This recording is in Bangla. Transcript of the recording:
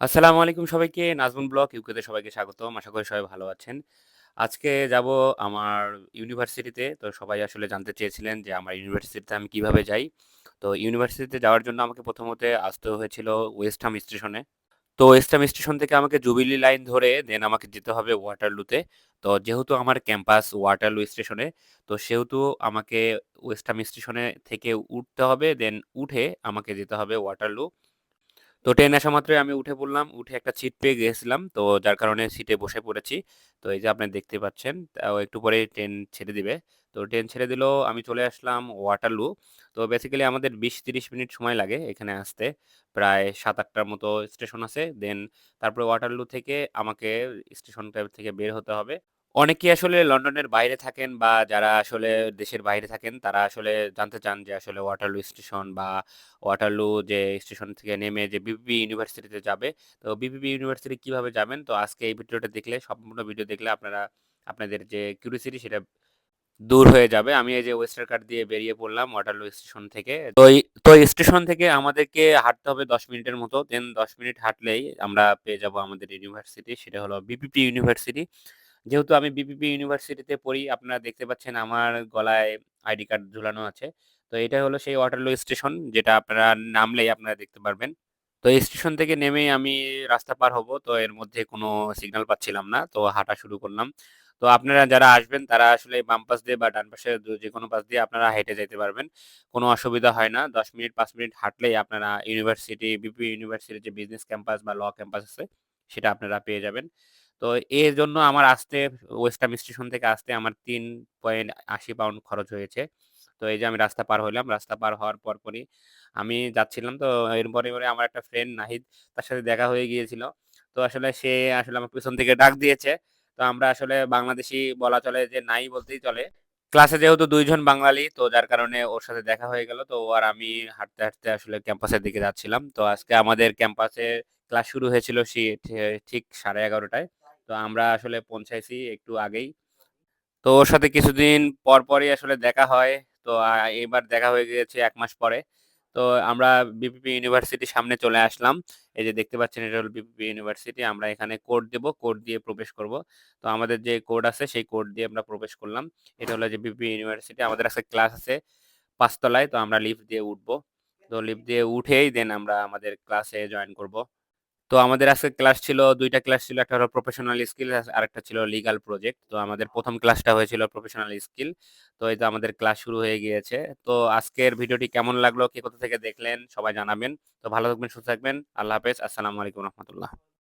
আসসালামু আলাইকুম সবাইকে। নাজমুল ব্লক ইউকেতে সবাইকে স্বাগতম। আশা করি সবাই ভালো আছেন। আজকে যাব আমার ইউনিভার্সিটিতে। তো সবাই আসলে জানতে চেয়েছিলেন যে আমার ইউনিভার্সিটিতে আমি কীভাবে যাই। তো ইউনিভার্সিটিতে যাওয়ার জন্য আমাকে প্রথমত আসতে হয়েছিল ওয়েস্ট হাম স্টেশনে। তো ওয়েস্ট হাম স্টেশন থেকে আমাকে জুবিলি লাইন ধরে দেন আমাকে যেতে হবে ওয়াটারলুতে। তো যেহেতু আমার ক্যাম্পাস ওয়াটারলু স্টেশনে, তো সেহেতু আমাকে ওয়েস্ট হাম স্টেশনে থেকে উঠতে হবে। দেন উঠে আমাকে যেতে হবে ওয়াটারলু। তো ট্রেন আসা মাত্রই আমি উঠে পড়লাম। উঠে একটা সিট পেয়ে গেছিলাম তো যার কারণে সিটে বসে পড়েছি। তো এই যে আপনি দেখতে পাচ্ছেন। একটু পরেই ট্রেন ছেড়ে দিবে। তো ট্রেন ছেড়ে দিল, আমি চলে আসলাম ওয়াটারলু। তো বেসিক্যালি আমাদের ২০-৩০ মিনিট সময় লাগে এখানে আসতে। প্রায় সাত আটটার মতো স্টেশন আছে। দেন তারপরে ওয়াটারলু থেকে আমাকে স্টেশনটা থেকে বের হতে হবে। অনেকেই আসলে লন্ডনের বাইরে থাকেন বা যারা আসলে দেশের বাইরে থাকেন, তারা আসলে জানতে চান যে আসলে ওয়াটারলু স্টেশন বা ওয়াটারলু যে স্টেশন থেকে নেমে যে বিপিবি ইউনিভার্সিটিতে যাবে। তো বিপিবি ইউনিভার্সিটি কীভাবে যাবেন? তো আজকে এই ভিডিওটা দেখলে, সম্পূর্ণ ভিডিও দেখলে আপনারা, আপনাদের যে কিউরিওসিটি সেটা দূর হয়ে যাবে। আমি এই যে ওয়েস্টার কার্ড দিয়ে বেরিয়ে পড়লাম ওয়াটারলু স্টেশন থেকে। তো তো স্টেশন থেকে আমাদেরকে হাঁটতে হবে ১০ মিনিটের মতো। দেন ১০ মিনিট হাঁটলেই আমরা পেয়ে যাব আমাদের ইউনিভার্সিটি। সেটা হলো বিপিপি ইউনিভার্সিটি। যেহেতু আমি বিপিপি ইউনিভার্সিটিতে পড়ি, আপনারা দেখতে পাচ্ছেন আমার গলায় আইডি কার্ড ঝুলানো আছে। তো এটা হলো সেই ওয়াটারলু স্টেশন যেটা আপনারা নামলেই আপনারা দেখতে পারবেন। তো এই স্টেশন থেকে নেমেই আমি রাস্তা পার হব। তো এর মধ্যে কোনো সিগন্যাল পাচ্ছিলাম না। তো হাঁটা শুরু করলাম। তো আপনারা যারা আসবেন তারা আসলে বাম পাশ দিয়ে বা ডান পাশে দ যেকোনো পাশ দিয়ে আপনারা হেঁটে যেতে পারবেন। কোনো অসুবিধা হয় না। ১০ মিনিট পাঁচ মিনিট হাঁটলেই আপনারা ইউনিভার্সিটি বিপি ইউনিভার্সিটির যে বিজনেস ক্যাম্পাস বা ল ক্যাম্পাস আছে সেটা আপনারা পেয়ে যাবেন। তো এর জন্য আমার আসতে ওয়েস্ট হাম স্টেশন থেকে আসতে আমার ৩.৮০ পাউন্ড খরচ হয়েছে। তো এই যে আমি রাস্তা পার হইলাম। রাস্তা পার হওয়ার পরপরই আমি যাচ্ছিলাম। তো এরপরে পরে আমার একটা ফ্রেন্ড নাহিদ তার সাথে দেখা হয়ে গিয়েছিল। তো আসলে সে আসলে আমার পেছন থেকে ডাক দিয়েছে। তো আমরা আসলে বাংলাদেশি বলা চলে যে নাই বলতেই চলে। ক্লাসে যেহেতু ২ জন বাঙালি তো যার কারণে ওর সাথে দেখা হয়ে গেল। তো ও আর আমি হাঁটতে, হাঁটতে আসলে ক্যাম্পাসের দিকে যাচ্ছিলাম। তো আজকে আমাদের ক্যাম্পাসে ক্লাস শুরু হয়েছিল সি ঠিক 11:30 টায়। তো আমরা আসলে পৌঁছাইছি একটু আগেই। তো ওর সাথে কিছুদিন পর, পরই আসলে দেখা হয়। তো এবার দেখা হয়ে গিয়েছে এক মাস পরে। তো আমরা বিপিপি ইউনিভার্সিটির সামনে চলে আসলাম। এই যে দেখতে পাচ্ছেন এটা হলো বিপিপি ইউনিভার্সিটি। আমরা এখানে কোড দেব, কোড দিয়ে প্রবেশ করব। তো আমাদের যে কোড আছে সেই কোড দিয়ে আমরা প্রবেশ করলাম। এটা হলো যে বিপিপি ইউনিভার্সিটি। আমাদের আজকে ক্লাস আছে ৫ তলায়। তো আমরা লিফট দিয়ে উঠবো। তো লিফট দিয়ে উঠেই দেন আমরা আমাদের ক্লাসে জয়েন করব। তো আমাদের আজকে ক্লাস ছিল দুইটা ক্লাস ছিল। একটা হলো প্রফেশনাল স্কিল আর একটা ছিল লিগাল প্রজেক্ট। তো আমাদের প্রথম ক্লাসটা হয়েছিল প্রফেশনাল স্কিল। তো এই তো আমাদের ক্লাস শুরু হয়ে গিয়েছে। তো আজকের ভিডিওটি কেমন লাগল? কে কোথা থেকে দেখলেন? সবাই জানাবেন। তো ভালো থাকবেন, সুস্থ থাকবেন। আল্লাহ হাফেজ। আসসালামু আলাইকুম রহমতুল্লাহ।